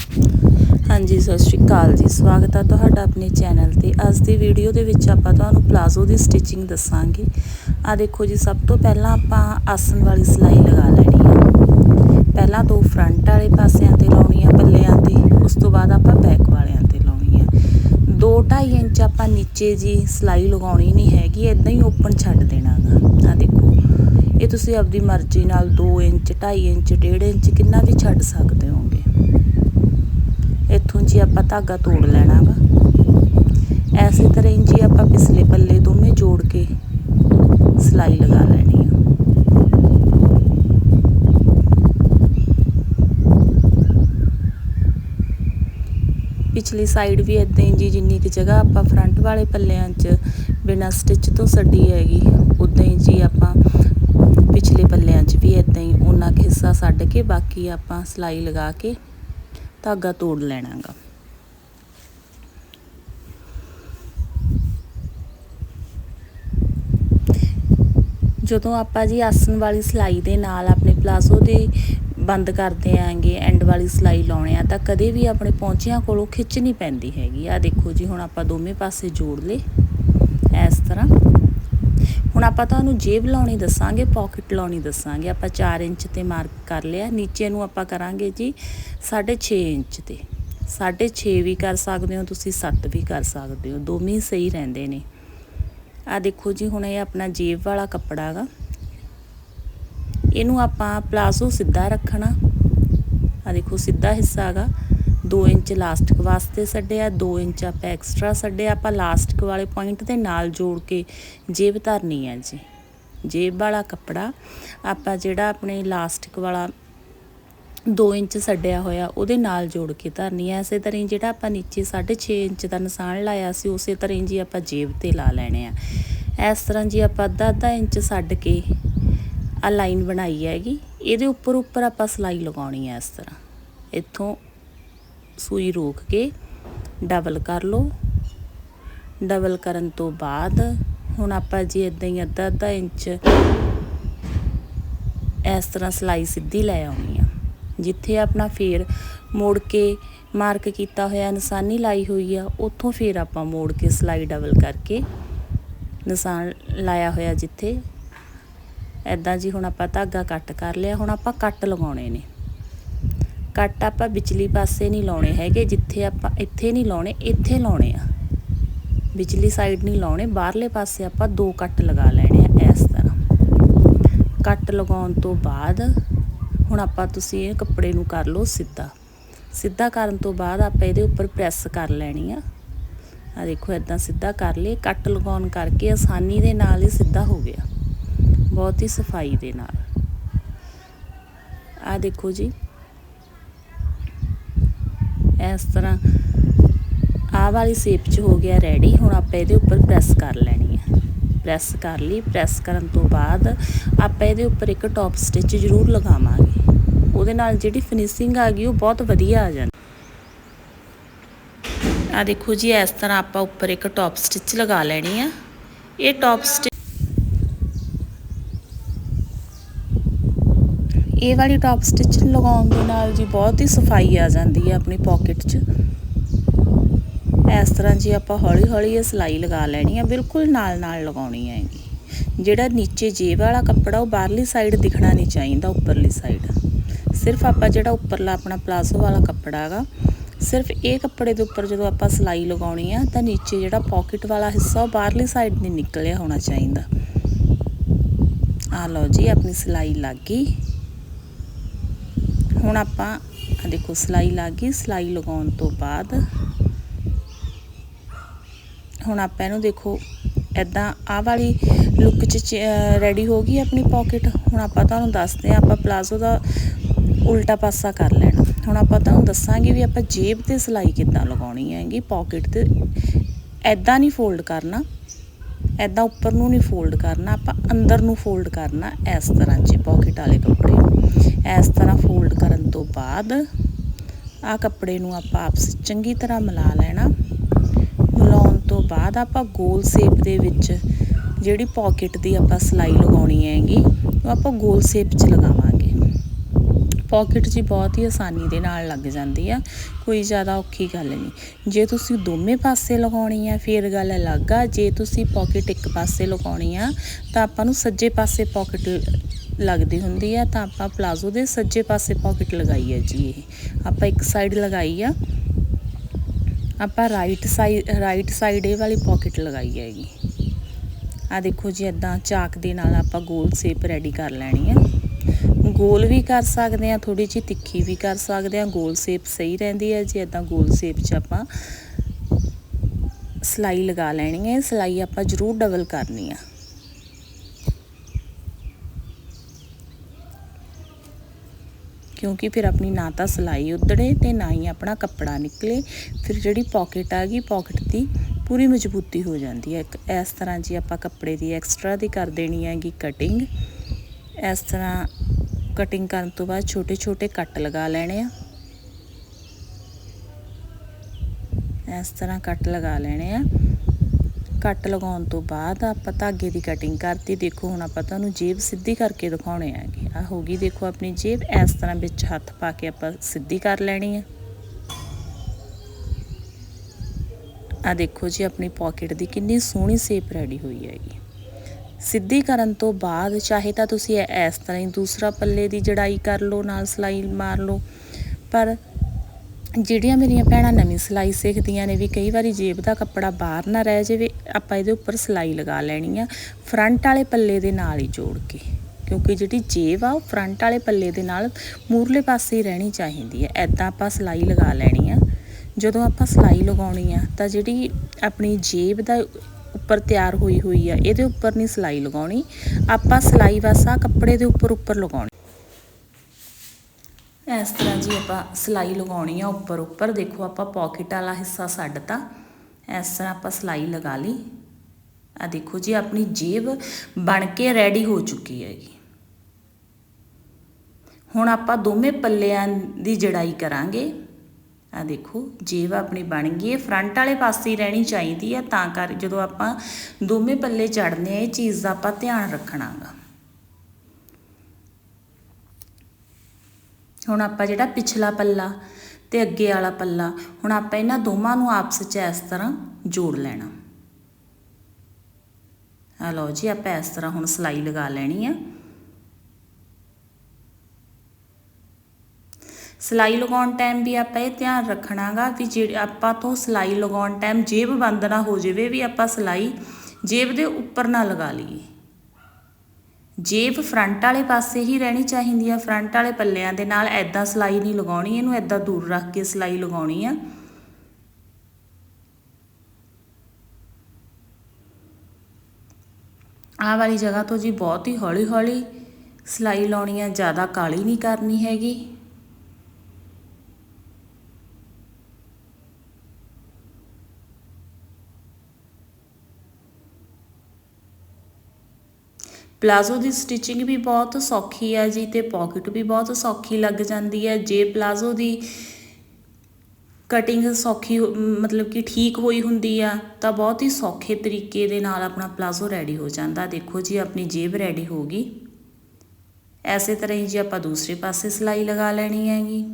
ਹਾਂਜੀ, ਸਤਿ ਸ਼੍ਰੀ ਅਕਾਲ ਜੀ। ਸਵਾਗਤ ਹੈ ਤੁਹਾਡਾ ਆਪਣੇ ਚੈਨਲ ਤੇ। ਅੱਜ ਦੀ ਵੀਡੀਓ ਦੇ ਵਿੱਚ ਆਪਾਂ ਤੁਹਾਨੂੰ ਪਲਾਜ਼ੋ ਦੀ ਸਟਿਚਿੰਗ ਦੱਸਾਂਗੇ। ਆ ਦੇਖੋ ਜੀ, ਸਭ ਤੋਂ ਪਹਿਲਾਂ ਆਪਾਂ ਆਸਨ ਵਾਲੀ ਸਿਲਾਈ ਲਗਾ ਲੈਣੀ ਆ। ਪਹਿਲਾਂ ਦੋ ਫਰੰਟ ਵਾਲੇ ਪਾਸਿਆਂ ਤੇ ਲਾਉਣੀ ਆ, ਪੱਲਿਆਂ ਤੇ। ਉਸ ਤੋਂ ਬਾਅਦ ਆਪਾਂ ਬੈਕ ਵਾਲਿਆਂ ਤੇ ਲਾਉਣੀ ਆ। 2.5 ਇੰਚ ਆਪਾਂ ਨੀਚੇ ਜੀ ਸਿਲਾਈ ਲਗਾਉਣੀ ਨਹੀਂ ਹੈਗੀ ਇਦਾਂ ਹੀ ਓਪਨ ਛੱਡ ਦੇਣਾਗਾ ਆ ਦੇਖੋ, ਇਹ ਤੁਸੀਂ ਆਪਦੀ ਮਰਜ਼ੀ ਨਾਲ 2 ਇੰਚ 2.5 ਇੰਚ 1.5 ਇੰਚ ਕਿੰਨਾ ਵੀ ਛੱਡ ਸਕਦੇ ਹੋਗੇ। ਇੱਥੋਂ ਜੀ ਆਪਾਂ ਧਾਗਾ ਤੋੜ ਲੈਣਾ ਵਾ ਐਸੇ ਤਰ੍ਹਾਂ ਹੀ ਜੀ ਆਪਾਂ ਪਿਛਲੇ ਪੱਲੇ ਦੋਵੇਂ ਜੋੜ ਕੇ ਸਿਲਾਈ ਲਗਾ ਲੈਣੀ ਆ। ਪਿਛਲੀ ਸਾਈਡ ਵੀ ਇਦਾਂ ਹੀ ਜੀ, ਜਿੰਨੀ ਕਿ ਜਗ੍ਹਾ ਆਪਾਂ ਫਰੰਟ ਵਾਲੇ ਪੱਲਿਆਂ 'ਚ ਬਿਨਾਂ ਸਟਿਚ ਤੋਂ ਛੱਡੀ ਹੈਗੀ ਉਦਾਂ ਹੀ ਜੀ ਆਪਾਂ ਪਿਛਲੇ ਪੱਲਿਆਂ 'ਚ ਵੀ ਇਦਾਂ ਹੀ ਉਹਨਾਂ ਕੁ ਹਿੱਸਾ ਛੱਡ ਕੇ ਬਾਕੀ ਆਪਾਂ ਸਿਲਾਈ ਲਗਾ ਕੇ ਧਾਗਾ ਤੋੜ ਲੈਣਾਗਾ। ਜਦੋਂ ਆਪਾਂ ਜੀ ਆਸਨ ਵਾਲੀ ਸਿਲਾਈ ਦੇ ਨਾਲ ਆਪਣੇ ਪਲਾਜ਼ੋ ਦੇ ਬੰਦ ਕਰਦੇ ਆਂਗੇ ਐਂਡ ਵਾਲੀ ਸਿਲਾਈ ਲਾਉਣੇ ਆ, ਤਾਂ ਕਦੇ ਵੀ ਆਪਣੇ ਪੌਂਚਿਆਂ ਕੋਲੋਂ ਖਿੱਚ ਨਹੀਂ ਪੈਂਦੀ ਹੈਗੀ। ਆ ਦੇਖੋ ਜੀ, ਹੁਣ ਆਪਾਂ ਦੋਵੇਂ ਪਾਸੇ ਜੋੜ ਲੇ ਇਸ ਤਰ੍ਹਾਂ ਹੁਣ ਆਪਾਂ ਤੁਹਾਨੂੰ ਜੇਬ ਲਾਉਣੀ ਦੱਸਾਂਗੇ ਪਾਕਟ ਲਾਉਣੀ ਦੱਸਾਂਗੇ। ਆਪਾਂ 4 ਇੰਚ ਤੇ ਮਾਰਕ ਕਰ ਲਿਆ। ਨੀਚੇ ਨੂੰ ਆਪਾਂ ਕਰਾਂਗੇ ਜੀ 6.5 ਇੰਚ ਤੇ। 6.5 ਵੀ ਕਰ ਸਕਦੇ ਹੋ, ਤੁਸੀਂ 7 ਵੀ ਕਰ ਸਕਦੇ ਹੋ। ਦੋਵੇਂ ਸਹੀ ਰਹਿੰਦੇ ਨੇ। ਆ ਦੇਖੋ ਜੀ, ਹੁਣ ਇਹ ਆਪਣਾ ਜੇਬ ਵਾਲਾ ਕੱਪੜਾ ਹੈਗਾ ਇਹਨੂੰ ਆਪਾਂ ਪਲਾਜ਼ੋ ਸਿੱਧਾ ਰੱਖਣਾ। ਆ ਦੇਖੋ, ਸਿੱਧਾ ਹਿੱਸਾ ਹੈਗਾ 2 ਇੰਚ ਲਾਸਟਿਕ ਵਾਸਤੇ ਛੱਡਿਆ 2 ਇੰਚ ਆਪਾਂ ਐਕਸਟਰਾ ਛੱਡਿਆ ਆਪਾਂ ਲਾਸਟਿਕ ਵਾਲੇ ਪੁਆਇੰਟ ਦੇ ਨਾਲ ਜੋੜ ਕੇ ਜੇਬ ਧਰਨੀ ਹੈ ਜੀ। ਜੇਬ ਵਾਲਾ ਕੱਪੜਾ ਆਪਾਂ ਜਿਹੜਾ ਆਪਣੇ ਲਾਸਟਿਕ ਵਾਲਾ 2 ਇੰਚ ਛੱਡਿਆ ਹੋਇਆ, ਉਹਦੇ ਨਾਲ ਜੋੜ ਕੇ ਧਰਨੀ ਹੈ। ਇਸੇ ਤਰ੍ਹਾਂ ਹੀ ਜਿਹੜਾ ਆਪਾਂ ਨੀਚੇ 6.5 ਇੰਚ ਦਾ ਨਿਸ਼ਾਨ ਲਾਇਆ ਸੀ, ਉਸੇ ਤਰ੍ਹਾਂ ਹੀ ਜੀ ਆਪਾਂ ਜੇਬ ਤੇ ਲਾ ਲੈਣੇ ਆ। ਇਸ ਤਰ੍ਹਾਂ ਜੀ ਆਪਾਂ ਅੱਧਾ ਅੱਧਾ ਇੰਚ ਛੱਡ ਕੇ ਆ ਲਾਈਨ ਬਣਾਈ ਹੈਗੀ। ਇਹਦੇ ਉੱਪਰ ਉੱਪਰ ਆਪਾਂ ਸਲਾਈ ਲਗਾਉਣੀ ਹੈ ਇਸ ਤਰ੍ਹਾਂ। ਇੱਥੋਂ ਸੂਈ ਰੋਕ ਕੇ ਡਬਲ ਕਰ ਲਓ। ਡਬਲ ਕਰਨ ਤੋਂ ਬਾਅਦ ਹੁਣ ਆਪਾਂ ਜੀ ਇਦਾਂ ਹੀ ਅੱਧਾ ਅੱਧਾ ਇੰਚ ਇਸ ਤਰ੍ਹਾਂ ਸਲਾਈ ਸਿੱਧੀ ਲੈ ਆਉਣੀ ਆ। ਜਿੱਥੇ ਆਪਣਾ ਫੇਰ ਮੋੜ ਕੇ ਮਾਰਕ ਕੀਤਾ ਹੋਇਆ ਨਿਸ਼ਾਨੀ ਲਾਈ ਹੋਈ ਆ, ਉੱਥੋਂ ਫੇਰ ਆਪਾਂ ਮੋੜ ਕੇ ਸਲਾਈ ਡਬਲ ਕਰਕੇ ਨਿਸ਼ਾਨ ਲਾਇਆ ਹੋਇਆ ਜਿੱਥੇ। ਐਦਾਂ ਜੀ ਹੁਣ ਆਪਾਂ ਧਾਗਾ ਕੱਟ ਕਰ ਲਿਆ, ਹੁਣ ਆਪਾਂ ਕੱਟ ਲਗਾਉਣੇ ਨੇ। ਕੱਟ ਆਪਾਂ ਵਿਚਲੀ ਪਾਸੇ ਨਹੀਂ ਲਾਉਣੇ ਹੈਗੇ, ਜਿੱਥੇ ਆਪਾਂ ਇੱਥੇ ਨਹੀਂ ਲਾਉਣੇ, ਇੱਥੇ ਲਾਉਣੇ ਆ। ਵਿਚਲੀ ਸਾਈਡ ਨਹੀਂ ਲਾਉਣੇ, ਬਾਹਰਲੇ ਪਾਸੇ ਆਪਾਂ ਦੋ ਕੱਟ ਲਗਾ ਲੈਣੇ ਆ ਇਸ ਤਰ੍ਹਾਂ। ਕੱਟ ਲਗਾਉਣ ਤੋਂ ਬਾਅਦ ਹੁਣ ਆਪਾਂ ਤੁਸੀਂ ਇਹ ਕੱਪੜੇ ਨੂੰ ਕਰ ਲਓ ਸਿੱਧਾ। ਸਿੱਧਾ ਕਰਨ ਤੋਂ ਬਾਅਦ ਆਪਾਂ ਇਹਦੇ ਉੱਪਰ ਪ੍ਰੈਸ ਕਰ ਲੈਣੀ ਆ। ਆ ਦੇਖੋ ਇਦਾਂ ਸਿੱਧਾ ਕਰ ਲਏ ਕੱਟ ਲਗਾਉਣ ਕਰਕੇ ਆਸਾਨੀ ਦੇ ਨਾਲ ਹੀ ਸਿੱਧਾ ਹੋ ਗਿਆ। ਬਹੁਤ ਹੀ ਸਫ਼ਾਈ ਦੇ ਨਾਲ। ਆ ਦੇਖੋ ਜੀ। ਇਸ ਤਰ੍ਹਾਂ ਆਹ ਵਾਲੀ ਸ਼ੇਪ 'ਚ ਹੋ ਗਿਆ ਰੈਡੀ ਹੁਣ ਆਪਾਂ ਇਹਦੇ ਉੱਪਰ ਪ੍ਰੈਸ ਕਰ ਲੈਣੀ ਹੈ ਪ੍ਰੈਸ ਕਰ ਲਈ ਪ੍ਰੈਸ ਕਰਨ ਤੋਂ ਬਾਅਦ ਆਪਾਂ ਇਹਦੇ ਉੱਪਰ ਇੱਕ ਟੌਪ ਸਟਿਚ ਜ਼ਰੂਰ ਲਗਾਵਾਂਗੇ। ਉਹਦੇ ਨਾਲ ਜਿਹੜੀ ਫਿਨਿਸ਼ਿੰਗ ਆ ਗਈ, ਉਹ ਬਹੁਤ ਵਧੀਆ ਆ ਜਾਂਦੀ। ਆ ਦੇਖੋ ਜੀ, ਇਸ ਤਰ੍ਹਾਂ ਆਪਾਂ ਉੱਪਰ ਇੱਕ ਟੌਪ ਸਟਿਚ ਲਗਾ ਲੈਣੀ ਆ। ਇਹ ਟੌਪ ਸਟਿਚ ਇਹ ਵਾਲੀ ਟੌਪ ਸਟਿਚ ਲਗਾਉਣ ਦੇ ਨਾਲ ਜੀ ਬਹੁਤ ਹੀ ਸਫ਼ਾਈ ਆ ਜਾਂਦੀ ਹੈ ਆਪਣੀ ਪਾਕਟ 'ਚ। ਇਸ ਤਰ੍ਹਾਂ ਜੀ ਆਪਾਂ ਹੌਲੀ ਹੌਲੀ ਇਹ ਸਿਲਾਈ ਲਗਾ ਲੈਣੀ ਆ, ਬਿਲਕੁਲ ਨਾਲ ਨਾਲ ਲਗਾਉਣੀ ਹੈਗੀ ਜਿਹੜਾ ਨੀਚੇ ਜੇਬ ਵਾਲਾ ਕੱਪੜਾ ਉਹ ਬਾਹਰਲੀ ਸਾਈਡ ਦਿਖਣਾ ਨਹੀਂ ਚਾਹੀਦਾ, ਉੱਪਰਲੀ ਸਾਈਡ ਸਿਰਫ ਆਪਾਂ ਜਿਹੜਾ ਉੱਪਰਲਾ ਆਪਣਾ ਪਲਾਜ਼ੋ ਵਾਲਾ ਕੱਪੜਾ ਹੈਗਾ, ਸਿਰਫ ਇਹ ਕੱਪੜੇ ਦੇ ਉੱਪਰ ਜਦੋਂ ਆਪਾਂ ਸਿਲਾਈ ਲਗਾਉਣੀ ਆ, ਤਾਂ ਨੀਚੇ ਜਿਹੜਾ ਪਾਕਟ ਵਾਲਾ ਹਿੱਸਾ ਉਹ ਬਾਹਰਲੀ ਸਾਈਡ ਨਹੀਂ ਨਿਕਲਿਆ ਹੋਣਾ ਚਾਹੀਦਾ। ਆ ਲਓ ਜੀ, ਆਪਣੀ ਸਿਲਾਈ ਲੱਗ ਗਈ। ਹੁਣ ਆਪਾਂ ਆ ਦੇਖੋ ਸਿਲਾਈ ਲੱਗ ਗਈ, ਸਿਲਾਈ ਲਗਾਉਣ ਤੋਂ ਬਾਅਦ ਹੁਣ ਆਪਾਂ ਇਹਨੂੰ ਦੇਖੋ ਐਦਾਂ ਆਹ ਵਾਲੀ ਲੁੱਕ 'ਚ ਰੈਡੀ ਹੋ ਗਈ ਆਪਣੀ ਪਾਕਟ ਹੁਣ ਆਪਾਂ ਤੁਹਾਨੂੰ ਦੱਸਦੇ ਆ ਆਪਾਂ ਪਲਾਜ਼ੋ ਦਾ ਉਲਟਾ ਪਾਸਾ ਕਰ ਲੈਣਾ। ਹੁਣ ਆਪਾਂ ਤੁਹਾਨੂੰ ਦੱਸਾਂਗੇ ਵੀ ਆਪਾਂ ਜੇਬ ਤੇ ਸਿਲਾਈ ਕਿੱਦਾਂ ਲਗਾਉਣੀ ਹੈਗੀ ਪਾਕਟ ਤੇ ਐਦਾਂ ਨਹੀਂ ਫੋਲਡ ਕਰਨਾ। ਐਦਾਂ ਉੱਪਰ ਨੂੰ ਨਹੀਂ ਫੋਲਡ ਕਰਨਾ, ਆਪਾਂ ਅੰਦਰ ਨੂੰ ਫੋਲਡ ਕਰਨਾ ਇਸ ਤਰ੍ਹਾਂ ਜੀ ਪਾਕਟ ਵਾਲੇ ਕੱਪੜੇ ਇਸ ਤਰ੍ਹਾਂ ਫੋਲਡ ਕਰਨ ਤੋਂ ਬਾਅਦ ਆ ਕੱਪੜੇ ਨੂੰ ਆਪਾਂ ਆਪਸ ਚੰਗੀ ਤਰ੍ਹਾਂ ਮਿਲਾ ਲੈਣਾ। ਮਿਲਾਉਣ ਤੋਂ ਬਾਅਦ ਆਪਾਂ ਗੋਲ ਸ਼ੇਪ ਦੇ ਵਿੱਚ ਜਿਹੜੀ ਪਾਕਟ ਦੀ ਆਪਾਂ ਸਿਲਾਈ ਲਗਾਉਣੀ ਹੈਗੀ, ਉਹ ਆਪਾਂ ਗੋਲ ਸ਼ੇਪ 'ਚ ਲਗਾਵਾਂਗੇ। ਪਾਕਟ ਜੀ ਬਹੁਤ ਹੀ ਆਸਾਨੀ ਦੇ ਨਾਲ ਲੱਗ ਜਾਂਦੀ ਆ, ਕੋਈ ਜ਼ਿਆਦਾ ਔਖੀ ਗੱਲ ਨਹੀਂ। ਜੇ ਤੁਸੀਂ ਦੋਵੇਂ ਪਾਸੇ ਲਗਾਉਣੀ ਆ, ਫਿਰ ਗੱਲ ਅਲੱਗ ਆ। ਜੇ ਤੁਸੀਂ ਪਾਕਟ ਇੱਕ ਪਾਸੇ ਲਗਾਉਣੀ ਆ, ਤਾਂ ਆਪਾਂ ਨੂੰ ਸੱਜੇ ਪਾਸੇ ਪਾਕਟ ਲੱਗਦੀ ਹੁੰਦੀ ਆ, ਤਾਂ ਆਪਾਂ ਪਲਾਜ਼ੋ ਦੇ ਸੱਜੇ ਪਾਸੇ ਪਾਕਟ ਲਗਾਈ ਹੈ ਜੀ ਇਹ। ਆਪਾਂ ਇੱਕ ਸਾਈਡ ਲਗਾਈ ਆ। ਆਪਾਂ ਰਾਈਟ ਸਾਈਡ ਰਾਈਟ ਸਾਈਡ ਇਹ ਵਾਲੀ ਪਾਕਟ ਲਗਾਈ ਹੈਗੀ। ਆ ਦੇਖੋ ਜੀ ਇਦਾਂ ਚਾਕ ਦੇ ਨਾਲ ਆਪਾਂ ਗੋਲ ਸ਼ੇਪ ਰੈਡੀ ਕਰ ਲੈਣੀ ਆ। ਗੋਲ ਵੀ ਕਰ ਸਕਦੇ ਆ ਥੋੜੀ ਜਿਹੀ ਤਿੱਖੀ ਵੀ ਕਰ ਸਕਦੇ ਆ ਗੋਲ ਸ਼ੇਪ ਸਹੀ ਰਹਿੰਦੀ ਹੈ ਜੇ ਇਦਾਂ ਗੋਲ ਸ਼ੇਪ 'ਚ ਆਪਾਂ ਸਲਾਈ ਲਗਾ ਲੈਣੀ ਹੈ। ਸਲਾਈ ਆਪਾਂ ਜ਼ਰੂਰ ਡਬਲ ਕਰਨੀ ਆ। ਕਿਉਂਕਿ ਫਿਰ ਆਪਣੀ ਨਾ ਤਾਂ ਸਲਾਈ ਉਧੜੇ ਤੇ ਨਾ ਹੀ ਆਪਣਾ ਕੱਪੜਾ ਨਿਕਲੇ। ਫਿਰ ਜਿਹੜੀ ਪਾਕਟ ਆ ਗਈ, ਪਾਕਟ ਦੀ ਪੂਰੀ ਮਜ਼ਬੂਤੀ ਹੋ ਜਾਂਦੀ ਹੈ। ਇੱਕ ਇਸ ਤਰ੍ਹਾਂ ਜੀ ਆਪਾਂ ਕੱਪੜੇ ਦੀ ਐਕਸਟਰਾ ਦੀ ਕਰ ਦੇਣੀ ਹੈਗੀ ਕਟਿੰਗ। ਇਸ ਤਰ੍ਹਾਂ ਕਟਿੰਗ ਕਰਨ ਤੋਂ ਬਾਅਦ ਛੋਟੇ ਛੋਟੇ ਕੱਟ ਲਗਾ ਲੈਣੇ ਆ। ਇਸ ਤਰ੍ਹਾਂ ਕੱਟ ਲਗਾ ਲੈਣੇ ਆ। ਕੱਟ ਲਗਾਉਣ ਤੋਂ ਬਾਅਦ ਆਪਾਂ ਧਾਗੇ ਦੀ ਕਟਿੰਗ ਕਰਤੀ। ਦੇਖੋ, ਹੁਣ ਆਪਾਂ ਤੁਹਾਨੂੰ ਜੇਬ ਸਿੱਧੀ ਕਰਕੇ ਦਿਖਾਉਣੇ ਆਗੇ ਆ ਹੋ ਗਈ, ਦੇਖੋ ਆਪਣੀ ਜੇਬ। ਇਸ ਤਰ੍ਹਾਂ ਵਿੱਚ ਹੱਥ ਪਾ ਕੇ ਆਪਾਂ ਸਿੱਧੀ ਕਰ ਲੈਣੀ ਆ। ਆ ਦੇਖੋ ਜੀ, ਆਪਣੀ ਪਾਕਟ ਦੀ ਕਿੰਨੀ ਸੋਹਣੀ ਸ਼ੇਪ ਰੈਡੀ ਹੋਈ ਹੈਗੀ। ਸਿੱਧੀ ਕਰਨ ਤੋਂ ਬਾਅਦ, ਚਾਹੇ ਤਾਂ ਤੁਸੀਂ ਇਸ ਤਰ੍ਹਾਂ ਹੀ ਦੂਸਰਾ ਪੱਲੇ ਦੀ ਜੜਾਈ ਕਰ ਲਓ, ਨਾਲ ਸਲਾਈ ਮਾਰ ਲਓ, ਪਰ ਜਿਹੜੀਆਂ ਮੇਰੀਆਂ ਭੈਣਾਂ ਨਵੀਂ ਸਿਲਾਈ ਸਿੱਖਦੀਆਂ ਨੇ ਵੀ ਕਈ ਵਾਰੀ ਜੇਬ ਦਾ ਕੱਪੜਾ ਬਾਹਰ ਨਾ ਰਹਿ ਜਾਵੇ, ਆਪਾਂ ਇਹਦੇ ਉੱਪਰ ਸਿਲਾਈ ਲਗਾ ਲੈਣੀ ਆ, ਫਰੰਟ ਵਾਲੇ ਪੱਲੇ ਦੇ ਨਾਲ ਹੀ ਜੋੜ ਕੇ, ਕਿਉਂਕਿ ਜਿਹੜੀ ਜੇਬ ਆ ਉਹ ਫਰੰਟ ਵਾਲੇ ਪੱਲੇ ਦੇ ਨਾਲ ਮੂਰਲੇ ਪਾਸੇ ਹੀ ਰਹਿਣੀ ਚਾਹੀਦੀ ਹੈ ਐਦਾਂ ਆਪਾਂ ਸਿਲਾਈ ਲਗਾ ਲੈਣੀ ਆ, ਜਦੋਂ ਆਪਾਂ ਸਿਲਾਈ ਲਗਾਉਣੀ ਆ, ਤਾਂ ਜਿਹੜੀ ਆਪਣੀ ਜੇਬ ਦਾ ਉੱਪਰ ਤਿਆਰ ਹੋਈ ਹੋਈ ਆ, ਇਹਦੇ ਉੱਪਰ ਨਹੀਂ ਸਿਲਾਈ ਲਗਾਉਣੀ। ਆਪਾਂ ਸਿਲਾਈ ਵਾਸਾ ਕੱਪੜੇ ਦੇ ਉੱਪਰ ਉੱਪਰ ਲਗਾਉਣੀ। ਇਸ ਤਰ੍ਹਾਂ ਜੀ ਆਪਾਂ ਸਿਲਾਈ ਲਗਾਉਣੀ ਆ ਉੱਪਰ ਉੱਪਰ। ਦੇਖੋ ਆਪਾਂ ਪਾਕਟ ਵਾਲਾ ਹਿੱਸਾ ਛੱਡਤਾ ਇਸ ਤਰ੍ਹਾਂ ਆਪਾਂ ਸਿਲਾਈ ਲਗਾ ਲਈ। ਆ ਦੇਖੋ ਜੀ, ਆਪਣੀ ਜੇਬ ਬਣ ਕੇ ਰੈਡੀ ਹੋ ਚੁੱਕੀ ਹੈਗੀ। ਹੁਣ ਆਪਾਂ ਦੋਵੇਂ ਪੱਲਿਆਂ ਦੀ ਜੜਾਈ ਕਰਾਂਗੇ। ਆ ਦੇਖੋ, ਜੇਬ ਆਪਣੀ ਬਣ ਗਈ ਹੈ ਫਰੰਟ ਵਾਲੇ ਪਾਸੇ ਰਹਿਣੀ ਚਾਹੀਦੀ ਹੈ, ਤਾਂ ਕਰ, ਜਦੋਂ ਆਪਾਂ ਦੋਵੇਂ ਪੱਲੇ ਚੜਨੇ ਆ, ਇਹ ਚੀਜ਼ ਦਾ ਆਪਾਂ ਧਿਆਨ ਰੱਖਣਾਗਾ। ਹੁਣ ਆਪਾਂ ਜਿਹੜਾ ਪਿਛਲਾ ਪੱਲਾ ਤੇ ਅੱਗੇ ਵਾਲਾ ਪੱਲਾ, ਹੁਣ ਆਪਾਂ ਇਹਨਾਂ ਦੋਵਾਂ ਨੂੰ ਆਪਸ 'ਚ ਇਸ ਤਰ੍ਹਾਂ ਜੋੜ ਲੈਣਾ। ਆ ਲਓ ਜੀ, ਆਪਾਂ ਇਸ ਤਰ੍ਹਾਂ ਹੁਣ ਸਲਾਈ ਲਗਾ ਲੈਣੀ ਆ। ਸਲਾਈ ਲਗਾਉਣ ਟਾਈਮ ਵੀ ਆਪਾਂ ਇਹ ਧਿਆਨ ਰੱਖਣਾਗਾ ਵੀ ਜਿਹੜੇ ਆਪਾਂ ਤੋਂ ਸਲਾਈ ਲਗਾਉਣ ਟਾਈਮ ਜੇਬ ਬੰਦ ਨਾ ਹੋ ਜਾਵੇ ਵੀ ਆਪਾਂ ਸਲਾਈ ਜੇਬ ਦੇ ਉੱਪਰ ਨਾ ਲਗਾ ਲਈਏ। ਜੇਬ ਫਰੰਟ ਵਾਲੇ ਪਾਸੇ ਹੀ ਰਹਿਣੀ ਚਾਹੀਦੀ ਆ ਫਰੰਟ ਵਾਲੇ ਪੱਲਿਆਂ ਦੇ ਨਾਲ ਐਦਾਂ ਸਲਾਈ ਨਹੀਂ ਲਗਾਉਣੀ, ਇਹਨੂੰ ਐਦਾਂ ਦੂਰ ਰੱਖ ਕੇ ਸਲਾਈ ਲਗਾਉਣੀ ਆ। ਆਹ ਵਾਲੀ ਜਗ੍ਹਾ ਤੋਂ ਜੀ ਬਹੁਤ ਹੀ ਹੌਲੀ ਹੌਲੀ ਸਲਾਈ ਲਾਉਣੀ ਆ, ਜ਼ਿਆਦਾ ਕਾਲੀ ਨਹੀਂ ਕਰਨੀ ਹੈਗੀ। ਪਲਾਜ਼ੋ ਦੀ ਸਟਿਚਿੰਗ ਵੀ ਬਹੁਤ ਸੌਖੀ ਹੈ ਜੀ ਤੇ ਪਾਕਟ ਵੀ ਬਹੁਤ ਸੌਖੀ ਲੱਗ ਜਾਂਦੀ ਹੈ ਜੇ ਪਲਾਜ਼ੋ ਦੀ ਕਟਿੰਗ ਸੌਖੀ ਮਤਲਬ ਕਿ ਠੀਕ ਹੋਈ ਹੁੰਦੀ ਆ, ਤਾਂ ਬਹੁਤ ਹੀ ਸੌਖੇ ਤਰੀਕੇ ਦੇ ਨਾਲ ਆਪਣਾ ਪਲਾਜ਼ੋ ਰੈਡੀ ਹੋ ਜਾਂਦਾ। ਦੇਖੋ ਜੀ, ਆਪਣੀ ਜੇਬ ਰੈਡੀ ਹੋ ਗਈ। ਐਸੇ ਤਰ੍ਹਾਂ ਹੀ ਜੀ ਆਪਾਂ ਦੂਸਰੇ ਪਾਸੇ ਸਿਲਾਈ ਲਗਾ ਲੈਣੀ ਹੈਗੀ।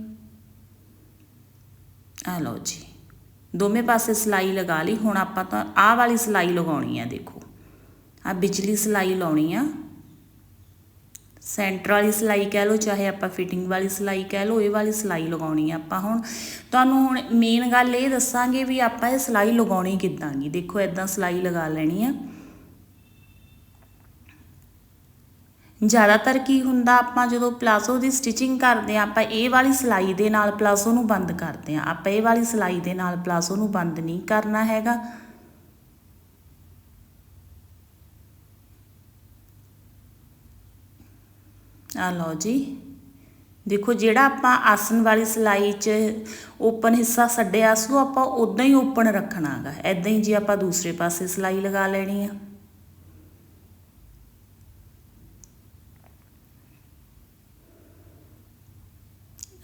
ਆ ਲਓ ਜੀ। ਦੋਵੇਂ ਪਾਸੇ ਸਿਲਾਈ ਲਗਾ ਲਈ। ਹੁਣ ਆਪਾਂ ਤਾਂ ਆਹ ਵਾਲੀ ਸਿਲਾਈ ਲਗਾਉਣੀ ਆ, ਦੇਖੋ। ਆ ਬਿਜਲੀ ਸਿਲਾਈ ਲਾਉਣੀ ਆ। ਸੈਂਟਰ ਵਾਲੀ ਸਿਲਾਈ ਕਹਿ ਲਓ, ਚਾਹੇ ਆਪਾਂ ਫਿਟਿੰਗ ਵਾਲੀ ਸਿਲਾਈ ਕਹਿ ਲਓ, ਇਹ ਵਾਲੀ ਸਿਲਾਈ ਲਗਾਉਣੀ ਆ ਆਪਾਂ ਹੁਣ। ਤੁਹਾਨੂੰ ਹੁਣ ਮੇਨ ਗੱਲ ਇਹ ਦੱਸਾਂਗੇ ਵੀ ਆਪਾਂ ਇਹ ਸਿਲਾਈ ਲਗਾਉਣੀ ਕਿੱਦਾਂ ਗੀ। ਦੇਖੋ ਇਦਾਂ ਸਿਲਾਈ ਲਗਾ ਲੈਣੀ ਆ। ਜ਼ਿਆਦਾਤਰ ਕੀ ਹੁੰਦਾ, ਆਪਾਂ ਜਦੋਂ ਪਲਾਜ਼ੋ ਦੀ ਸਟਿਚਿੰਗ ਕਰਦੇ ਆ, ਆਪਾਂ ਇਹ ਵਾਲੀ ਸਿਲਾਈ ਦੇ ਨਾਲ ਪਲਾਜ਼ੋ ਨੂੰ ਬੰਦ ਕਰਦੇ ਆ। ਆਪਾਂ ਇਹ ਵਾਲੀ ਸਿਲਾਈ ਦੇ ਨਾਲ ਪਲਾਜ਼ੋ ਨੂੰ ਬੰਦ ਨਹੀਂ ਕਰਨਾ ਹੈਗਾ। ਆ ਲਓ ਜੀ। ਦੇਖੋ ਜਿਹੜਾ ਆਪਾਂ ਆਸਨ ਵਾਲੀ ਸਿਲਾਈ 'ਚ ਓਪਨ ਹਿੱਸਾ ਛੱਡਿਆ ਸੀ, ਉਹ ਆਪਾਂ ਉਦਾਂ ਹੀ ਓਪਨ ਰੱਖਣਾਗਾ ਐਦਾਂ ਹੀ ਜੀ ਆਪਾਂ ਦੂਸਰੇ ਪਾਸੇ ਸਿਲਾਈ ਲਗਾ ਲੈਣੀ ਆ।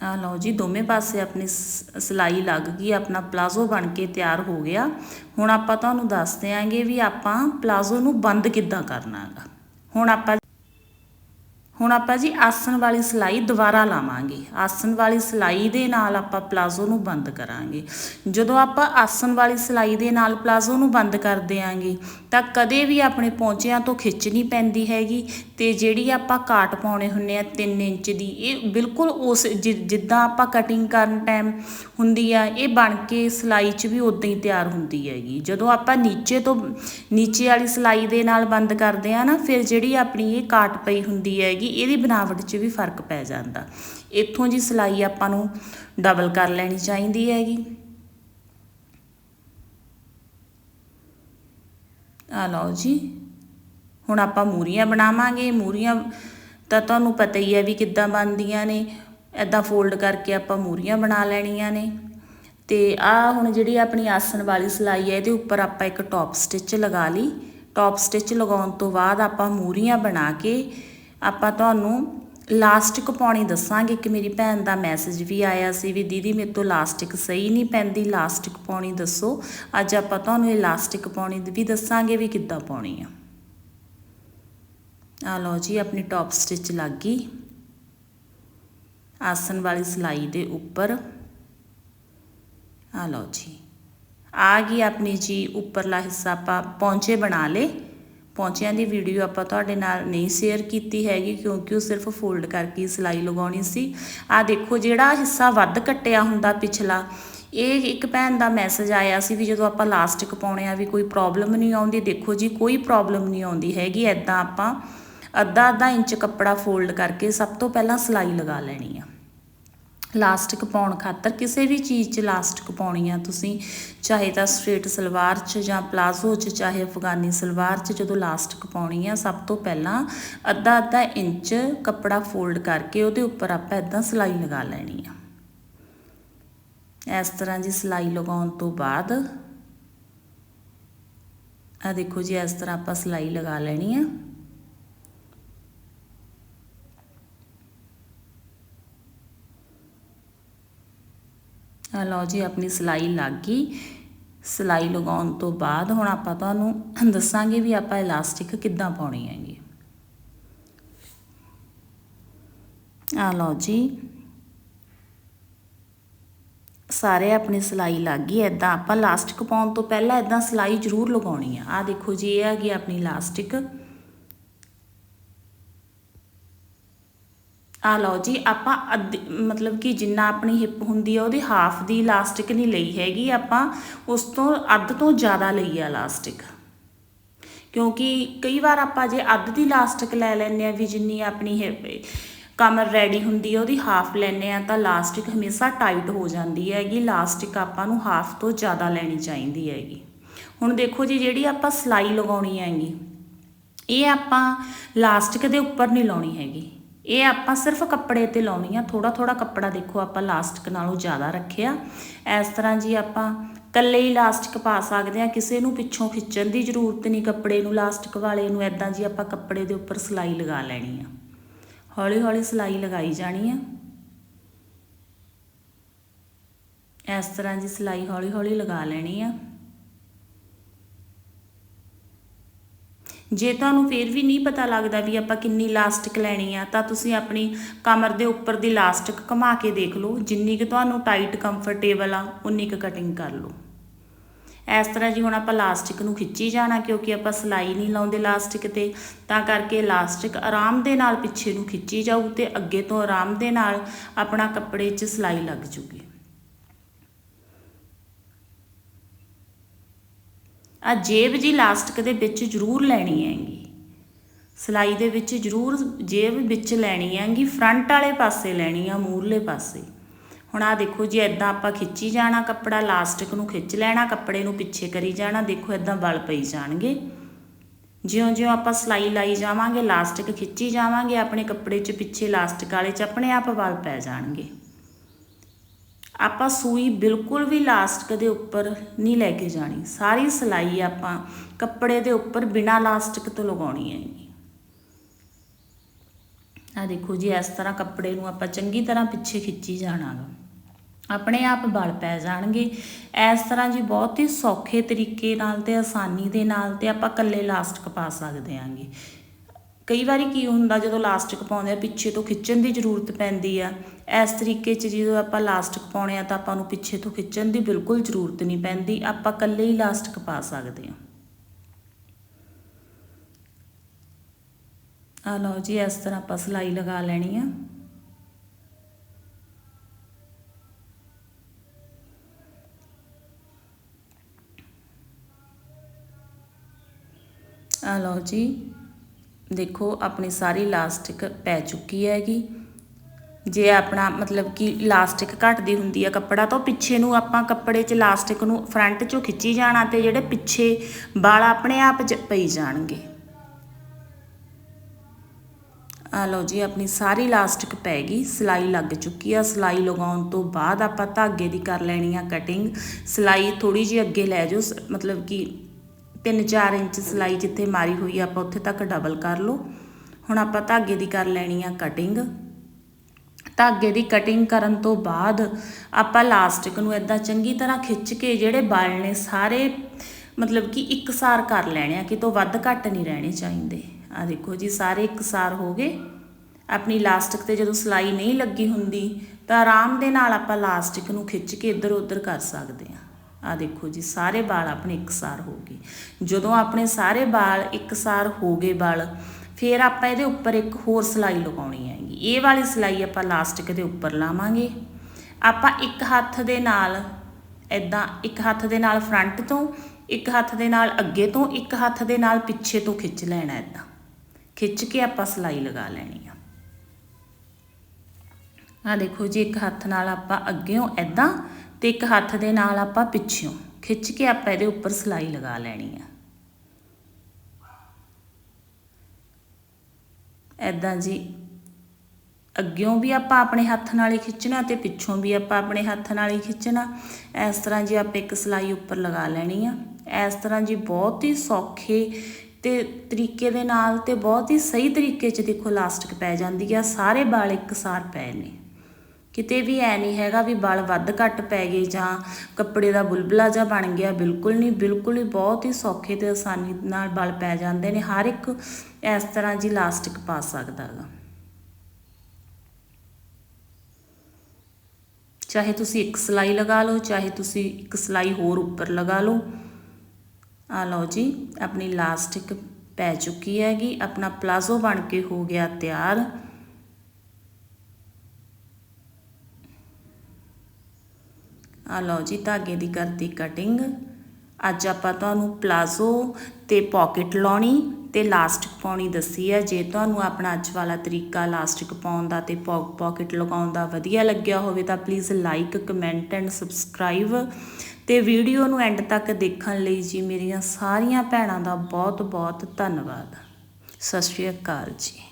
ਆ ਲਓ ਜੀ, ਦੋਵੇਂ ਪਾਸੇ ਆਪਣੀ ਸਿਲਾਈ ਲੱਗ ਗਈ, ਆਪਣਾ ਪਲਾਜ਼ੋ ਬਣ ਕੇ ਤਿਆਰ ਹੋ ਗਿਆ। ਹੁਣ ਆਪਾਂ ਤੁਹਾਨੂੰ ਦੱਸ ਦਿਆਂਗੇ ਵੀ ਆਪਾਂ ਪਲਾਜ਼ੋ ਨੂੰ ਬੰਦ ਕਿੱਦਾਂ ਕਰਨਾ ਹੈਗਾ। ਹੁਣ ਆਪਾਂ ਹੁਣ ਆਪਾਂ ਜੀ ਆਸਣ ਵਾਲੀ ਸਿਲਾਈ ਦੁਬਾਰਾ ਲਾਵਾਂਗੇ। ਆਸਣ ਵਾਲੀ ਸਿਲਾਈ ਦੇ ਨਾਲ ਆਪਾਂ ਪਲਾਜ਼ੋ ਨੂੰ ਬੰਦ ਕਰਾਂਗੇ। ਜਦੋਂ ਆਪਾਂ ਆਸਣ ਵਾਲੀ ਸਿਲਾਈ ਦੇ ਨਾਲ ਪਲਾਜ਼ੋ ਨੂੰ ਬੰਦ ਕਰ ਦਿਆਂਗੇ, ਤਾਂ ਕਦੇ ਵੀ ਆਪਣੇ ਪੌਂਚਿਆਂ ਤੋਂ ਖਿੱਚ ਨਹੀਂ ਪੈਂਦੀ ਹੈਗੀ ਤੇ ਜਿਹੜੀ ਆਪਾਂ ਕਾਟ ਪਾਉਣੇ ਹੁੰਨੇ ਆ 3 ਇੰਚ ਦੀ, ਇਹ ਬਿਲਕੁਲ ਉਸ ਜਿ- ਜਿੱਦਾਂ ਆਪਾਂ ਕਟਿੰਗ ਕਰਨ ਟਾਈਮ ਹੁੰਦੀ ਆ, ਇਹ ਬਣ ਕੇ ਸਿਲਾਈ 'ਚ ਵੀ ਉਦਾਂ ਹੀ ਤਿਆਰ ਹੁੰਦੀ ਹੈਗੀ। ਜਦੋਂ ਆਪਾਂ ਨੀਚੇ ਤੋਂ, ਨੀਚੇ ਵਾਲੀ ਸਿਲਾਈ ਦੇ ਨਾਲ ਬੰਦ ਕਰਦੇ ਆ ਨਾ, ਫਿਰ ਜਿਹੜੀ ਆਪਣੀ ਇਹ ਕਾਟ ਪਈ ਹੁੰਦੀ ਹੈਗੀ ਇਹਦੀ ਬਣਾਵਟ 'ਚ ਵੀ ਫ਼ਰਕ ਪੈ ਜਾਂਦਾ। ਇੱਥੋਂ ਜੀ ਸਿਲਾਈ ਆਪਾਂ ਨੂੰ ਡਬਲ ਕਰ ਲੈਣੀ ਚਾਹੀਦੀ ਹੈਗੀ। ਆ ਲਓ ਜੀ, ਹੁਣ ਆਪਾਂ ਮੂਰੀਆਂ ਬਣਾਵਾਂਗੇ। ਮੂਰੀਆਂ ਤਾਂ ਤੁਹਾਨੂੰ ਪਤਾ ਹੀ ਹੈ ਵੀ ਕਿੱਦਾਂ ਬਣਦੀਆਂ ਨੇ। ਐਦਾਂ ਫੋਲਡ ਕਰਕੇ ਆਪਾਂ ਮੂਰੀਆਂ ਬਣਾ ਲੈਣੀਆਂ ਨੇ। ਤੇ ਆ ਹੁਣ ਜਿਹੜੀ ਆਪਣੀ ਆਸਣ ਵਾਲੀ ਸਿਲਾਈ ਹੈ, ਇਹਦੇ ਉੱਪਰ ਆਪਾਂ ਇੱਕ ਟੌਪ ਸਟਿਚ ਲਗਾ ਲਈ। ਟੌਪ ਸਟਿਚ ਲਗਾਉਣ ਤੋਂ ਬਾਅਦ ਆਪਾਂ ਮੂਰੀਆਂ ਬਣਾ ਕੇ ਆਪਾਂ ਤੁਹਾਨੂੰ ਲਾਸਟਿਕ ਪਾਉਣੀ ਦੱਸਾਂਗੇ ਕਿ ਮੇਰੀ ਭੈਣ ਦਾ ਮੈਸੇਜ ਵੀ ਆਇਆ ਸੀ ਵੀ ਦੀਦੀ ਮੇਰੇ ਤੋਂ ਲਾਸਟਿਕ ਸਹੀ ਨਹੀਂ ਪੈਂਦੀ ਲਾਸਟਿਕ ਪਾਉਣੀ ਦੱਸੋ। ਅੱਜ ਆਪਾਂ ਤੁਹਾਨੂੰ ਇਹ ਲਾਸਟਿਕ ਪਾਉਣੀ ਵੀ ਦੱਸਾਂਗੇ ਵੀ ਕਿੱਦਾਂ ਪਾਉਣੀ ਆ। ਆ ਲਓ ਜੀ, ਆਪਣੀ ਟੌਪ ਸਟਿਚ ਲੱਗ ਗਈ। ਆਸਣ ਵਾਲੀ ਸਿਲਾਈ ਦੇ ਉੱਪਰ। ਆ ਲਓ ਜੀ। ਆ ਗਈ ਆਪਣੀ ਜੀ, ਉੱਪਰਲਾ ਹਿੱਸਾ ਆਪਾਂ ਪੌਂਚੇ ਬਣਾ ਲੇ ਪੌਂਚਿਆਂ ਦੀ ਵੀਡੀਓ ਆਪਾਂ ਤੁਹਾਡੇ ਨਾਲ ਨਹੀਂ ਸ਼ੇਅਰ ਕੀਤੀ ਹੈਗੀ, ਕਿਉਂਕਿ ਉਹ ਸਿਰਫ ਫੋਲਡ ਕਰਕੇ ਸਿਲਾਈ ਲਗਾਉਣੀ ਸੀ। ਆ ਦੇਖੋ, ਜਿਹੜਾ ਹਿੱਸਾ ਵੱਧ ਕੱਟਿਆ ਹੁੰਦਾ ਪਿਛਲਾ, ਇਹ ਇੱਕ ਭੈਣ ਦਾ ਮੈਸੇਜ ਆਇਆ ਸੀ ਵੀ ਜਦੋਂ ਆਪਾਂ ਲਾਸਟਿਕ ਪਾਉਣੇ ਆ ਵੀ ਕੋਈ ਪ੍ਰੋਬਲਮ ਨਹੀਂ ਆਉਂਦੀ, ਦੇਖੋ ਜੀ, ਕੋਈ ਪ੍ਰੋਬਲਮ ਨਹੀਂ ਆਉਂਦੀ ਹੈਗੀ ਐਦਾਂ ਆਪਾਂ ਅੱਧਾ ਅੱਧਾ ਇੰਚ ਕੱਪੜਾ ਫੋਲਡ ਕਰਕੇ ਸਭ ਤੋਂ ਪਹਿਲਾਂ ਸਿਲਾਈ ਲਗਾ ਲੈਣੀ ਆ। ਲਾਸਟਿਕ ਪਾਉਣ ਖਾਤਰ ਕਿਸੇ ਵੀ ਚੀਜ਼ 'ਚ ਲਾਸਟਿਕ ਪਾਉਣੀ ਆ ਤੁਸੀਂ, ਚਾਹੇ ਤਾਂ ਸਟ੍ਰੇਟ ਸਲਵਾਰ 'ਚ ਜਾਂ ਪਲਾਜ਼ੋ 'ਚ, ਚਾਹੇ ਅਫਗਾਨੀ ਸਲਵਾਰ 'ਚ, ਜਦੋਂ ਲਾਸਟਿਕ ਪਾਉਣੀ ਆ ਸਭ ਤੋਂ ਪਹਿਲਾਂ ਅੱਧਾ ਅੱਧਾ ਇੰਚ ਕੱਪੜਾ ਫੋਲਡ ਕਰਕੇ ਉਹਦੇ ਉੱਪਰ ਆਪਾਂ ਇਦਾਂ ਸਿਲਾਈ ਲਗਾ ਲੈਣੀ ਆ। ਇਸ ਤਰ੍ਹਾਂ ਜੀ ਸਿਲਾਈ ਲਗਾਉਣ ਤੋਂ ਬਾਅਦ ਆ ਦੇਖੋ ਜੀ, ਇਸ ਤਰ੍ਹਾਂ ਆਪਾਂ ਸਿਲਾਈ ਲਗਾ ਲੈਣੀ ਆ। ਲਓ ਜੀ, ਆਪਣੀ ਸਿਲਾਈ ਲੱਗ ਗਈ। ਸਿਲਾਈ ਲਗਾਉਣ ਤੋਂ ਬਾਅਦ ਹੁਣ ਆਪਾਂ ਤੁਹਾਨੂੰ ਦੱਸਾਂਗੇ ਵੀ ਆਪਾਂ ਇਲਾਸਟਿਕ ਕਿੱਦਾਂ ਪਾਉਣੀ ਹੈਗੀ। ਆ ਲਓ ਜੀ। ਸਾਰੇ ਆਪਣੀ ਸਿਲਾਈ ਲੱਗ ਗਈ ਐਦਾਂ ਆਪਾਂ ਲਾਸਟਿਕ ਪਾਉਣ ਤੋਂ ਪਹਿਲਾਂ ਐਦਾਂ ਸਿਲਾਈ ਜ਼ਰੂਰ ਲਗਾਉਣੀ ਆ। ਆ ਦੇਖੋ ਜੀ, ਇਹ ਹੈਗੀ ਆਪਣੀ ਲਾਸਟਿਕ ਆ ਲਓ ਜੀ, ਆਪਾਂ ਅੱਧੀ ਮਤਲਬ ਕਿ ਜਿੰਨਾ ਆਪਣੀ ਹਿੱਪ ਹੁੰਦੀ ਆ, ਉਹਦੀ ਹਾਫ ਦੀ ਇਲਾਸਟਿਕ ਨਹੀਂ ਲਈ ਹੈਗੀ, ਆਪਾਂ ਉਸ ਤੋਂ ਅੱਧ ਤੋਂ ਜ਼ਿਆਦਾ ਲਈ ਆ ਇਲਾਸਟਿਕ ਕਿਉਂਕਿ ਕਈ ਵਾਰ ਆਪਾਂ ਜੇ ਅੱਧ ਦੀ ਇਲਾਸਟਿਕ ਲੈ ਲੈਂਦੇ ਆ, ਵੀ ਜਿੰਨੀ ਆਪਣੀ ਹਿੱਪ ਕਮਰ ਰੈਡੀ ਹੁੰਦੀ ਆ, ਉਹਦੀ ਹਾਫ ਲੈਨੇ ਆ, ਤਾਂ ਲਾਸਟਿਕ ਹਮੇਸ਼ਾ ਟਾਈਟ ਹੋ ਜਾਂਦੀ ਹੈਗੀ ਲਾਸਟਿਕ ਆਪਾਂ ਨੂੰ ਹਾਫ ਤੋਂ ਜ਼ਿਆਦਾ ਲੈਣੀ ਚਾਹੀਦੀ ਹੈਗੀ। ਹੁਣ ਦੇਖੋ ਜੀ, ਜਿਹੜੀ ਆਪਾਂ ਸਿਲਾਈ ਲਗਾਉਣੀ ਹੈਗੀ, ਇਹ ਆਪਾਂ ਲਾਸਟਿਕ ਦੇ ਉੱਪਰ ਨਹੀਂ ਲਾਉਣੀ ਹੈਗੀ। ਇਹ ਆਪਾਂ ਸਿਰਫ ਕੱਪੜੇ ਤੇ ਲਾਉਣੀ ਆ ਥੋੜਾ ਥੋੜਾ ਕੱਪੜਾ ਦੇਖੋ ਆਪਾਂ ਲਾਸਟਿਕ ਨਾਲੋਂ ਜ਼ਿਆਦਾ ਰੱਖਿਆ। ਇਸ ਤਰ੍ਹਾਂ ਜੀ ਆਪਾਂ ਕੱਲੇ ਹੀ ਲਾਸਟਿਕ ਪਾ ਸਕਦੇ ਆ ਕਿਸੇ ਨੂੰ ਪਿੱਛੋਂ ਖਿੱਚਣ ਦੀ ਜ਼ਰੂਰਤ ਨਹੀਂ, ਕੱਪੜੇ ਨੂੰ, ਲਾਸਟਿਕ ਵਾਲੇ ਨੂੰ ਐਦਾਂ ਜੀ ਆਪਾਂ ਕੱਪੜੇ ਦੇ ਉੱਪਰ ਸਿਲਾਈ ਲਗਾ ਲੈਣੀ ਆ। ਹੌਲੀ ਹੌਲੀ ਸਿਲਾਈ ਲਗਾਈ ਜਾਣੀ ਆ। ਇਸ ਤਰ੍ਹਾਂ ਜੀ ਸਿਲਾਈ ਹੌਲੀ ਹੌਲੀ ਲਗਾ ਲੈਣੀ ਆ। ਜੇ ਤੁਹਾਨੂੰ ਫਿਰ ਵੀ ਨਹੀਂ ਪਤਾ ਲੱਗਦਾ ਵੀ ਆਪਾਂ ਕਿੰਨੀ ਲਾਸਟਿਕ ਲੈਣੀ ਆ, ਤਾਂ ਤੁਸੀਂ ਆਪਣੀ ਕਮਰ ਦੇ ਉੱਪਰ ਦੀ ਲਾਸਟਿਕ ਘੁਮਾ ਕੇ ਦੇਖ ਲਓ, ਜਿੰਨੀ ਕਿ ਤੁਹਾਨੂੰ ਟਾਈਟ ਕੰਫਰਟੇਬਲ ਆ, ਉਨੀ ਕੁ ਕਟਿੰਗ ਕਰ ਲਓ। ਇਸ ਤਰ੍ਹਾਂ ਜੀ ਹੁਣ ਆਪਾਂ ਲਾਸਟਿਕ ਨੂੰ ਖਿੱਚੀ ਜਾਣਾ, ਕਿਉਂਕਿ ਆਪਾਂ ਸਿਲਾਈ ਨਹੀਂ ਲਾਉਂਦੇ ਲਾਸਟਿਕ ਤੇ, ਤਾਂ ਕਰਕੇ ਲਾਸਟਿਕ ਆਰਾਮ ਦੇ ਨਾਲ ਪਿੱਛੇ ਨੂੰ ਖਿੱਚੀ ਜਾਊ ਤੇ ਅੱਗੇ ਤੋਂ ਆਰਾਮ ਦੇ ਨਾਲ ਆਪਣਾ ਕੱਪੜੇ 'ਚ ਸਿਲਾਈ ਲੱਗ ਜੂਗੀ। ਆ ਜੇਬ ਜੀ ਲਾਸਟਿਕ ਦੇ ਵਿੱਚ ਜ਼ਰੂਰ ਲੈਣੀ ਹੈਗੀ। ਸਿਲਾਈ ਦੇ ਵਿੱਚ ਜ਼ਰੂਰ ਜੇਬ ਵਿੱਚ ਲੈਣੀ ਹੈਗੀ ਫਰੰਟ ਵਾਲੇ ਪਾਸੇ ਲੈਣੀ ਆ ਮੂਰਲੇ ਪਾਸੇ। ਹੁਣ ਆ ਦੇਖੋ ਜੀ ਐਦਾਂ ਆਪਾਂ ਖਿੱਚੀ ਜਾਣਾ ਕੱਪੜਾ ਲਾਸਟਿਕ ਨੂੰ ਖਿੱਚ ਲੈਣਾ, ਕੱਪੜੇ ਨੂੰ ਪਿੱਛੇ ਕਰੀ ਜਾਣਾ, ਦੇਖੋ ਐਦਾਂ ਬਲ ਪਈ ਜਾਣਗੇ। ਜਿਉਂ-ਜਿਉਂ ਆਪਾਂ ਸਿਲਾਈ ਲਾਈ ਜਾਵਾਂਗੇ ਲਾਸਟਿਕ ਖਿੱਚੀ ਜਾਵਾਂਗੇ, ਆਪਣੇ ਕੱਪੜੇ 'ਚ ਪਿੱਛੇ ਲਾਸਟਿਕ ਵਾਲੇ 'ਚ ਆਪਣੇ ਆਪ ਬਲ ਪੈ ਜਾਣਗੇ। ਆਪਾਂ ਸੂਈ ਬਿਲਕੁਲ ਵੀ ਲਾਸਟਿਕ ਦੇ ਉੱਪਰ ਨਹੀਂ ਲੈ ਕੇ ਜਾਣੀ। ਸਾਰੀ ਸਿਲਾਈ ਆਪਾਂ ਕੱਪੜੇ ਦੇ ਉੱਪਰ ਬਿਨਾ ਲਾਸਟਿਕ ਤੋਂ ਲਗਾਉਣੀ ਹੈ ਆ ਦੇਖੋ ਜੀ, ਇਸ ਤਰ੍ਹਾਂ ਕੱਪੜੇ ਨੂੰ ਆਪਾਂ ਚੰਗੀ ਤਰ੍ਹਾਂ ਪਿੱਛੇ ਖਿੱਚੀ ਜਾਣਾਗਾ। ਆਪਣੇ ਆਪ ਬਲ ਪੈ ਜਾਣਗੇ। ਇਸ ਤਰ੍ਹਾਂ ਜੀ ਬਹੁਤ ਹੀ ਸੌਖੇ ਤਰੀਕੇ ਨਾਲ ਤੇ ਆਸਾਨੀ ਦੇ ਨਾਲ ਤੇ ਆਪਾਂ ਕੱਲੇ ਲਾਸਟਿਕ ਪਾ ਸਕਦੇ ਆਂਗੇ। ਕਈ ਵਾਰੀ ਕੀ ਹੁੰਦਾ ਜਦੋਂ ਲਾਸਟਿਕ ਪਾਉਂਦੇ ਆ, ਪਿੱਛੇ ਤੋਂ ਖਿੱਚਣ ਦੀ ਜ਼ਰੂਰਤ ਪੈਂਦੀ ਆ, ਇਸ ਤਰੀਕੇ 'ਚ ਜਦੋਂ ਆਪਾਂ ਲਾਸਟਿਕ ਪਾਉਣੇ ਆ ਤਾਂ ਆਪਾਂ ਨੂੰ ਪਿੱਛੇ ਤੋਂ ਖਿੱਚਣ ਦੀ ਬਿਲਕੁਲ ਜ਼ਰੂਰਤ ਨਹੀਂ ਪੈਂਦੀ, ਆਪਾਂ ਇਕੱਲੇ ਹੀ ਲਾਸਟਿਕ ਪਾ ਸਕਦੇ ਹਾਂ। ਆ ਲਓ ਜੀ, ਇਸ ਤਰ੍ਹਾਂ ਆਪਾਂ ਸਲਾਈ ਲਗਾ ਲੈਣੀ ਆ। ਆ ਲਓ ਜੀ ਦੇਖੋ, ਆਪਣੀ ਸਾਰੀ ਲਾਸਟਿਕ ਪੈ ਚੁੱਕੀ ਹੈਗੀ। ਜੇ ਆਪਣਾ ਮਤਲਬ ਕਿ ਲਾਸਟਿਕ ਘਟਦੀ ਹੁੰਦੀ ਆ ਕੱਪੜਾ, ਤਾਂ ਪਿੱਛੇ ਨੂੰ ਆਪਾਂ ਕੱਪੜੇ 'ਚ ਲਾਸਟਿਕ ਨੂੰ ਫਰੰਟ 'ਚੋਂ ਖਿੱਚੀ ਜਾਣਾ ਤੇ ਜਿਹੜੇ ਪਿੱਛੇ ਵਾਲ ਆਪਣੇ ਆਪ 'ਚ ਪਈ ਜਾਣਗੇ। ਆ ਲਓ ਜੀ, ਆਪਣੀ ਸਾਰੀ ਲਾਸਟਿਕ ਪੈ ਗਈ, ਸਿਲਾਈ ਲੱਗ ਚੁੱਕੀ ਆ। ਸਿਲਾਈ ਲਗਾਉਣ ਤੋਂ ਬਾਅਦ ਆਪਾਂ ਧਾਗੇ ਦੀ ਕਰ ਲੈਣੀ ਆ ਕਟਿੰਗ ਸਿਲਾਈ ਥੋੜੀ ਜਿਹੀ ਅੱਗੇ ਲੈ ਜਾਓ, ਸ- ਮਤਲਬ ਕਿ 3-4 ਇੰਚ ਸਿਲਾਈ ਜਿੱਥੇ ਮਾਰੀ ਹੋਈ ਆ, ਆਪਾਂ ਉੱਥੇ ਤੱਕ ਡਬਲ ਕਰ ਲਓ। ਹੁਣ ਆਪਾਂ ਧਾਗੇ ਦੀ ਕਰ ਲੈਣੀ ਆ ਕਟਿੰਗ ਧਾਗੇ ਦੀ ਕਟਿੰਗ ਕਰਨ ਤੋਂ ਬਾਅਦ ਆਪਾਂ ਲਾਸਟਿਕ ਨੂੰ ਇਦਾਂ ਚੰਗੀ ਤਰ੍ਹਾਂ ਖਿੱਚ ਕੇ ਜਿਹੜੇ ਬਲ ਨੇ ਸਾਰੇ, ਮਤਲਬ ਕਿ ਇੱਕਸਾਰ ਕਰ ਲੈਣੇ ਆ, ਕਿਤੋਂ ਵੱਧ ਘੱਟ ਨਹੀਂ ਰਹਿਣੇ ਚਾਹੀਦੇ। ਆ ਦੇਖੋ ਜੀ, ਸਾਰੇ ਇੱਕਸਾਰ ਹੋ ਗਏ। ਆਪਣੀ ਲਾਸਟਿਕ ਤੇ ਜਦੋਂ ਸਿਲਾਈ ਨਹੀਂ ਲੱਗੀ ਹੁੰਦੀ, ਤਾਂ ਆਰਾਮ ਦੇ ਨਾਲ ਆਪਾਂ ਲਾਸਟਿਕ ਨੂੰ ਖਿੱਚ ਕੇ ਇੱਧਰ ਉੱਧਰ ਕਰ ਸਕਦੇ ਆ। ਆ ਦੇਖੋ ਜੀ, ਸਾਰੇ ਵਾਲ ਆਪਣੇ ਇੱਕਸਾਰ ਹੋ ਗਏ। ਜਦੋਂ ਆਪਣੇ ਸਾਰੇ ਵਾਲ ਇੱਕਸਾਰ ਹੋ ਗਏ ਵਾਲ ਫਿਰ ਆਪਾਂ ਇਹਦੇ ਉੱਪਰ ਇੱਕ ਹੋਰ ਸਿਲਾਈ ਲਗਾਉਣੀ ਹੈਗੀ। ਇਹ ਵਾਲੀ ਸਿਲਾਈ ਆਪਾਂ ਲਾਸਟਿਕ ਦੇ ਉੱਪਰ ਲਾਵਾਂਗੇ। ਆਪਾਂ ਇੱਕ ਹੱਥ ਦੇ ਨਾਲ ਇਦਾਂ ਇੱਕ ਹੱਥ ਦੇ ਨਾਲ ਫਰੰਟ ਤੋਂ, ਇੱਕ ਹੱਥ ਦੇ ਨਾਲ ਅੱਗੇ ਤੋਂ, ਇੱਕ ਹੱਥ ਦੇ ਨਾਲ ਪਿੱਛੇ ਤੋਂ ਖਿੱਚ ਲੈਣਾ ਇਦਾਂ ਖਿੱਚ ਕੇ ਆਪਾਂ ਸਿਲਾਈ ਲਗਾ ਲੈਣੀ ਆ। ਆ ਦੇਖੋ ਜੀ, ਇੱਕ ਹੱਥ ਨਾਲ ਆਪਾਂ ਅੱਗੇੋਂ ਇਦਾਂ ਤੇ ਇੱਕ ਹੱਥ ਦੇ ਨਾਲ ਆਪਾਂ ਪਿੱਛੋਂ ਖਿੱਚ ਕੇ ਆਪਾਂ ਇਹਦੇ ਉੱਪਰ ਸਿਲਾਈ ਲਗਾ ਲੈਣੀ ਆ। ਐਦਾਂ ਜੀ। ਅੱਗਿਓਂ ਵੀ ਆਪਾਂ ਆਪਣੇ ਹੱਥ ਨਾਲ ਹੀ ਖਿੱਚਣਾ ਤੇ ਪਿੱਛੋਂ ਵੀ ਆਪਾਂ ਆਪਣੇ ਹੱਥ ਨਾਲ ਹੀ ਖਿੱਚਣਾ। ਇਸ ਤਰ੍ਹਾਂ ਜੀ ਆਪਾਂ ਇੱਕ ਸਿਲਾਈ ਉੱਪਰ ਲਗਾ ਲੈਣੀ ਆ। ਇਸ ਤਰ੍ਹਾਂ ਜੀ ਬਹੁਤ ਹੀ ਸੌਖੇ ਤੇ ਤਰੀਕੇ ਦੇ ਨਾਲ ਤੇ ਬਹੁਤ ਹੀ ਸਹੀ ਤਰੀਕੇ 'ਚ ਦੇਖੋ ਲਾਸਟਿਕ ਪੈ ਜਾਂਦੀ ਆ। ਸਾਰੇ ਵਾਲ ਇੱਕਸਾਰ ਪਏ ਨੇ। ਕਿਤੇ ਵੀ ਐ ਨਹੀਂ ਹੈਗਾ ਵੀ ਬਲ ਵੱਧ ਘੱਟ ਪੈ ਗਏ ਜਾਂ ਕੱਪੜੇ ਦਾ ਬੁਲਬੁਲਾ ਜਿਹਾ ਬਣ ਗਿਆ, ਬਿਲਕੁਲ ਨਹੀਂ, ਬਿਲਕੁਲ ਹੀ ਬਹੁਤ ਹੀ ਸੌਖੇ ਤੇ ਆਸਾਨੀ ਨਾਲ ਬਲ ਪੈ ਜਾਂਦੇ ਨੇ, ਹਰ ਇੱਕ ਇਸ ਤਰ੍ਹਾਂ ਜੀ ਲਾਸਟਿਕ ਪਾ ਸਕਦਾ ਹੈਗਾ ਚਾਹੇ ਤੁਸੀਂ ਇੱਕ ਸਲਾਈ ਲਗਾ ਲਓ, ਚਾਹੇ ਤੁਸੀਂ ਇੱਕ ਸਲਾਈ ਹੋਰ ਉੱਪਰ ਲਗਾ ਲਓ, ਆ ਲਓ ਜੀ, ਆਪਣੀ ਲਾਸਟਿਕ ਪੈ ਚੁੱਕੀ ਹੈਗੀ, ਆਪਣਾ ਪਲਾਜ਼ੋ ਬਣ ਕੇ ਹੋ ਗਿਆ ਤਿਆਰ। ਆ ਲਓ ਜੀ, ਧਾਗੇ ਦੀ ਕਰਤੀ ਕਟਿੰਗ ਅੱਜ ਆਪਾਂ ਤੁਹਾਨੂੰ ਪਲਾਜ਼ੋ ਤੇ ਪਾਕਟ ਲਾਉਣੀ ਤੇ ਲਾਸਟਿਕ ਪਾਉਣੀ ਦੱਸੀ ਹੈ। ਜੇ ਤੁਹਾਨੂੰ ਆਪਣਾ ਅੱਜ ਵਾਲਾ ਤਰੀਕਾ ਲਾਸਟਿਕ ਪਾਉਣ ਦਾ ਤੇ ਪਾਕਟ ਲਗਾਉਣ ਦਾ ਵਧੀਆ ਲੱਗਿਆ ਹੋਵੇ ਤਾਂ please like comment and subscribe ਤੇ ਵੀਡੀਓ ਨੂੰ ਐਂਡ ਤੱਕ ਦੇਖਣ ਲਈ ਜੀ ਮੇਰੀਆਂ ਸਾਰੀਆਂ ਭੈਣਾਂ ਦਾ ਬਹੁਤ ਬਹੁਤ ਧੰਨਵਾਦ। ਸਤਿ ਸ਼੍ਰੀ ਅਕਾਲ ਜੀ।